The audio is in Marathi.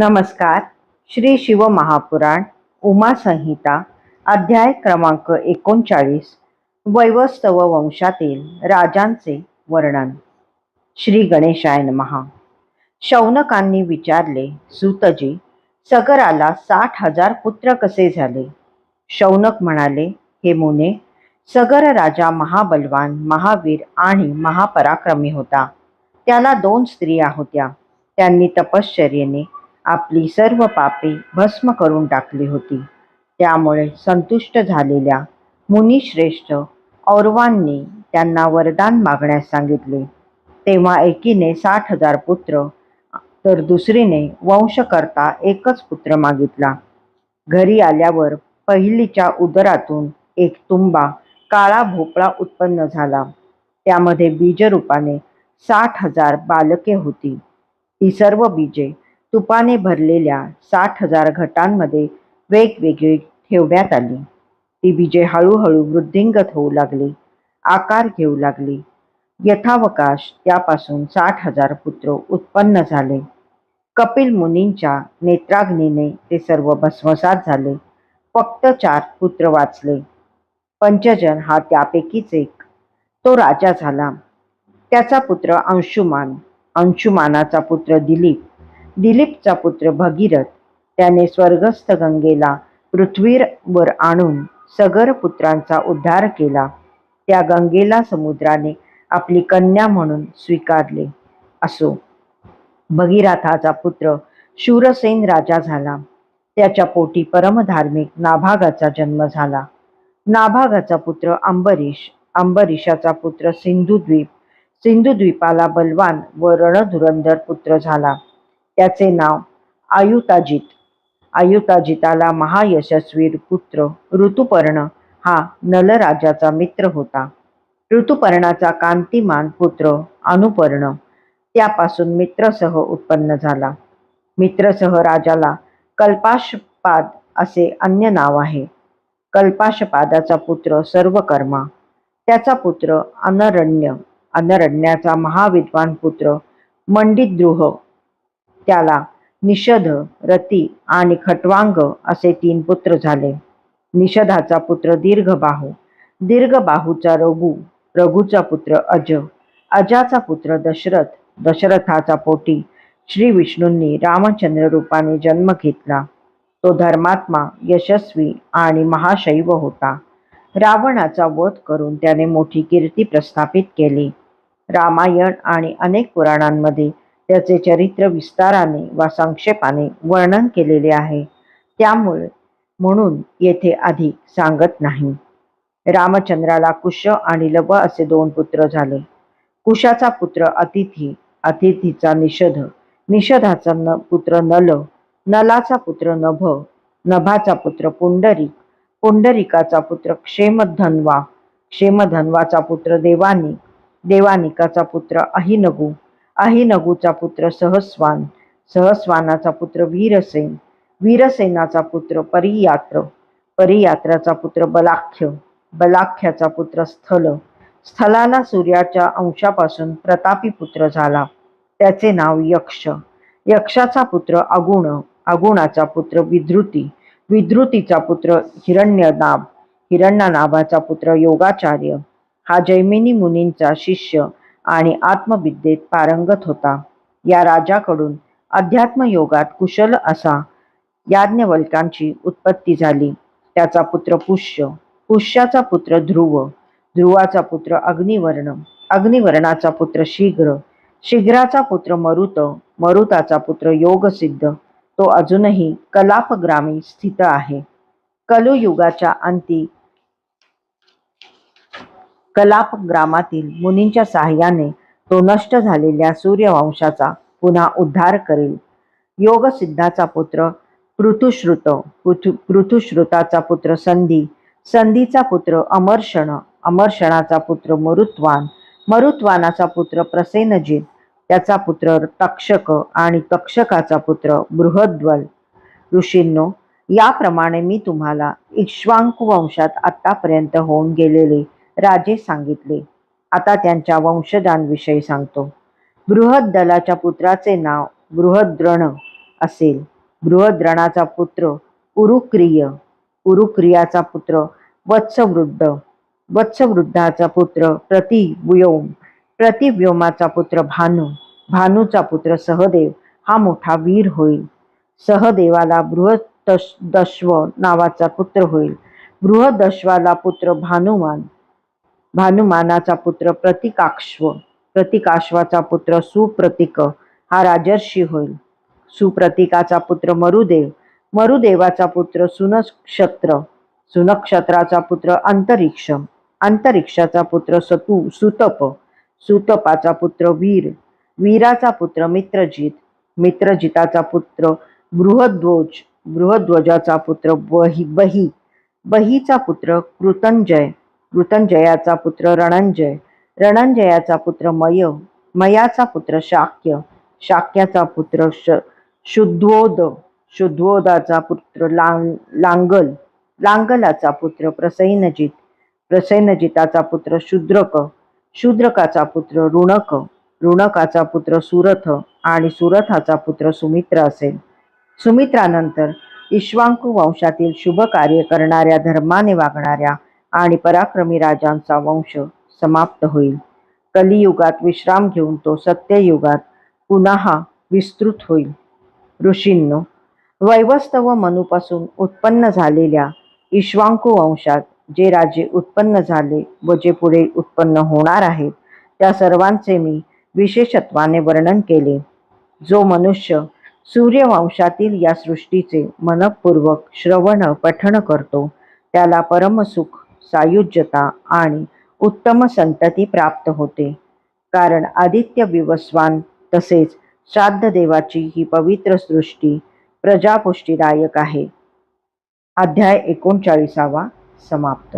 नमस्कार. श्री शिव महापुराण उमा संहिता अध्याय क्रमांक एकोणचाळीस वैवस्तव वंशातील राजांचे वर्णन. श्री गणेशाय नमहा शौनकांनी विचारले सुतजी सगराला साठ हजार पुत्र कसे झाले? शौनक म्हणाले हे मुने सगर राजा महाबलवान महावीर आणि महापराक्रमी होता. त्याला दोन स्त्रिया होत्या. त्यांनी तपश्चर्येने आपली सर्व पापे भस्म करून टाकली होती. त्यामुळे संतुष्ट झालेल्या मुनिश्रेष्ठ औरवांनी त्यांना वरदान मागण्यास सांगितले. तेव्हा एकीने साठ हजार पुत्र तर दुसरीने वंशकर्ता एकच पुत्र मागितला. घरी आल्यावर पहिलीच्या उदरातून एक तुंबा काळा भोपळा उत्पन्न झाला. त्यामध्ये बीजरूपाने साठ हजार बालके होती. ती सर्व बीजे तुपाने भरलेल्या साठ हजार घटांमध्ये वेगवेगळी ठेवण्यात आली. ती बीजे हळूहळू वृद्धिंगत होऊ लागली आकार घेऊ लागली. यथावकाश त्यापासून साठ हजार पुत्र उत्पन्न झाले. कपिल मुनींच्या नेत्राग्नीने ते सर्व भस्मसात झाले. फक्त चार पुत्र वाचले. पंचजन हा त्यापैकीच एक. तो राजा झाला. त्याचा पुत्र अंशुमान अंशुमानाचा पुत्र दिलीप दिलीपचा पुत्र भगीरथ त्याने स्वर्गस्थ गंगेला पृथ्वीवर आणून सगर पुत्रांचा उद्धार केला. त्या गंगेला समुद्राने आपली कन्या म्हणून स्वीकारले. असो भगीरथाचा पुत्र शूरसेन राजा झाला. त्याच्या पोटी परमधार्मिक नाभागाचा जन्म झाला. नाभागाचा पुत्र अंबरीश अंबरीशाचा पुत्र सिंधुद्वीप सिंधुद्वीपाला बलवान व रणधुरंधर पुत्र झाला. त्याचे नाव आयुताजित. आयुताजिताला महायशस्वी पुत्र ऋतुपर्ण हा नलराजाचा मित्र होता. ऋतुपर्णाचा कांतिमान पुत्र अनुपर्ण त्यापासून मित्रसह उत्पन्न झाला. मित्रसह राजाला कल्पाशपाद असे अन्य नाव आहे. कल्पाशपादाचा पुत्र सर्वकर्मा त्याचा पुत्र अनरण्य अनरण्याचा महाविद्वान पुत्र मंडितद्रुह त्याला निषध रती आणि खटवांग असे तीन पुत्र झाले. निषधाचा पुत्र दीर्घबाहू. दीर्घबाहूचा रघु रघुचा पुत्र अज. अजाचा पुत्र दशरथ. दशरथाचा पोटी श्री विष्णूंनी रामचंद्र रूपाने जन्म घेतला. तो धर्मात्मा यशस्वी आणि महाशैव होता. रावणाचा वध करून त्याने मोठी कीर्ती प्रस्थापित केली. रामायण आणि अनेक पुराणांमध्ये त्याचे चरित्र विस्ताराने वा संक्षेपाने वर्णन केलेले आहे. त्यामुळे म्हणून येथे अधिक सांगत नाही. रामचंद्राला कुश आणि लव असे दोन पुत्र झाले. कुशाचा पुत्र अतिथी अतिथीचा निषध निषधाचा न पुत्र नल नलाचा पुत्र नभ नभाचा पुत्र पुंडरिक पुंडरिकाचा पुत्र क्षेमधन्वा क्षेमधन्वाचा पुत्र देवानी देवानिकाचा पुत्र अहिनगू अहिनगूचा पुत्र सहस्वान. सहस्वानाचा पुत्र वीरसेन. वीरसेनाचा पुत्र परियात्र. परियात्राचा पुत्र बलाख्य. बलाख्याचा पुत्र स्थल. स्थलाला सूर्याच्या अंशापासून प्रतापी पुत्र झाला. त्याचे नाव यक्ष. यक्षाचा पुत्र अगुण. अगुणाचा पुत्र विद्रुती. विद्रुतीचा पुत्र हिरण्यनाभ. हिरण्यनाभाचा पुत्र योगाचार्य. हा जैमिनी मुनींचा शिष्य. आणि आत्मविद्येत पारंगत होता. या राजाकडून अध्यात्म योगात कुशल असा याज्ञवल्कांची उत्पत्ती झाली. त्याचा पुत्र पुष्य पुष्याचा पुत्र ध्रुव ध्रुवाचा पुत्र अग्निवर्ण अग्निवर्णाचा पुत्र शीघ्र शीघ्राचा पुत्र मरुत मरुताचा पुत्र योगसिद्ध. तो अजूनही कलापग्रामी स्थित आहे. कलुयुगाच्या अंती कलाप ग्रामातील मुनींच्या साह्याने तो नष्ट झालेल्या सूर्यवंशाचा पुन्हा उद्धार करेल. योगसिद्धाचा पुत्र पृथुश्रुत पृथु पृथुश्रुताचा पुत्र संधी संधीचा पुत्र अमर्षण अमर्षणाचा पुत्र मरुत्वान मरुत्वानाचा पुत्र प्रसेनजित त्याचा पुत्र तक्षक आणि तक्षकाचा पुत्र बृहद्वल. ऋषींनो याप्रमाणे मी तुम्हाला इक्ष्वांकु वंशात आतापर्यंत होऊन गेलेले राजे सांगितले. आता त्यांच्या वंशजांविषयी सांगतो. बृहद दलाच्या पुत्राचे नाव बृहद्रण असेल. बृहद्रणाचा पुत्र उरुक्रिय उरुक्रियाचा पुत्र वत्सवृद्ध वत्सवृद्धाचा पुत्र प्रतिव्योम प्रतिव्योमाचा पुत्र भानू भानूचा पुत्र सहदेव हा मोठा वीर होईल. सहदेवाला बृहदश्व नावाचा पुत्र होईल. बृहदश्वाला पुत्र भानुमान भानुमानाचा पुत्र प्रतिकाक्ष्व प्रतिकाश्वाचा पुत्र सुप्रतिक हा राजर्षी होईल. सुप्रतिकाचा पुत्र मरुदेव मरुदेवाचा पुत्र सुनक्षत्र सुनक्षत्राचा पुत्र अंतरिक्ष अंतरिक्षाचा पुत्र सतु सुतप सुतपाचा पुत्र वीर वीराचा पुत्र मित्रजित मित्रजिताचा पुत्र बृहद्वज बृहध्वजाचा पुत्र बही बही बहीचा पुत्र कृतंजय कृतंजयाचा पुत्र रणंजय. रणंजयाचा पुत्र मय मयाचा पुत्र शाक्य. शाक्याचा पुत्र श शुद्धोद. शुद्धोदाचा पुत्र लांग लांगल. लांगलाचा पुत्र प्रसैनजित. प्रसैनजिताचा पुत्र शूद्रक. शूद्रकाचा पुत्र ऋणक. ऋणकाचा पुत्र सुरथ आणि सुरथाचा पुत्र सुमित्र असेल. सुमित्रानंतर इश्वांकू वंशातील शुभ कार्य करणाऱ्या धर्माने वागणाऱ्या आणि पराक्रमी राजांचा वंश समाप्त होईल. कलियुगात विश्राम घेऊन तो सत्ययुगात पुन्हा विस्तृत होईल. ऋषींनो वैवस्तव मनूपासून उत्पन्न झालेल्या इश्वांकू वंशात जे राजे उत्पन्न झाले व जे पुढे उत्पन्न होणार आहेत त्या सर्वांचे मी विशेषत्वाने वर्णन केले. जो मनुष्य सूर्यवंशातील या सृष्टीचे मनपूर्वक श्रवण पठण करतो त्याला परमसुख सायुज्यता आणि उत्तम संतती प्राप्त होते. कारण आदित्य विवस्वान तसेच श्राद्ध देवाची ही पवित्र सृष्टी प्रजापुष्टीदायक आहे. अध्याय एकोणचाळीसावा समाप्त.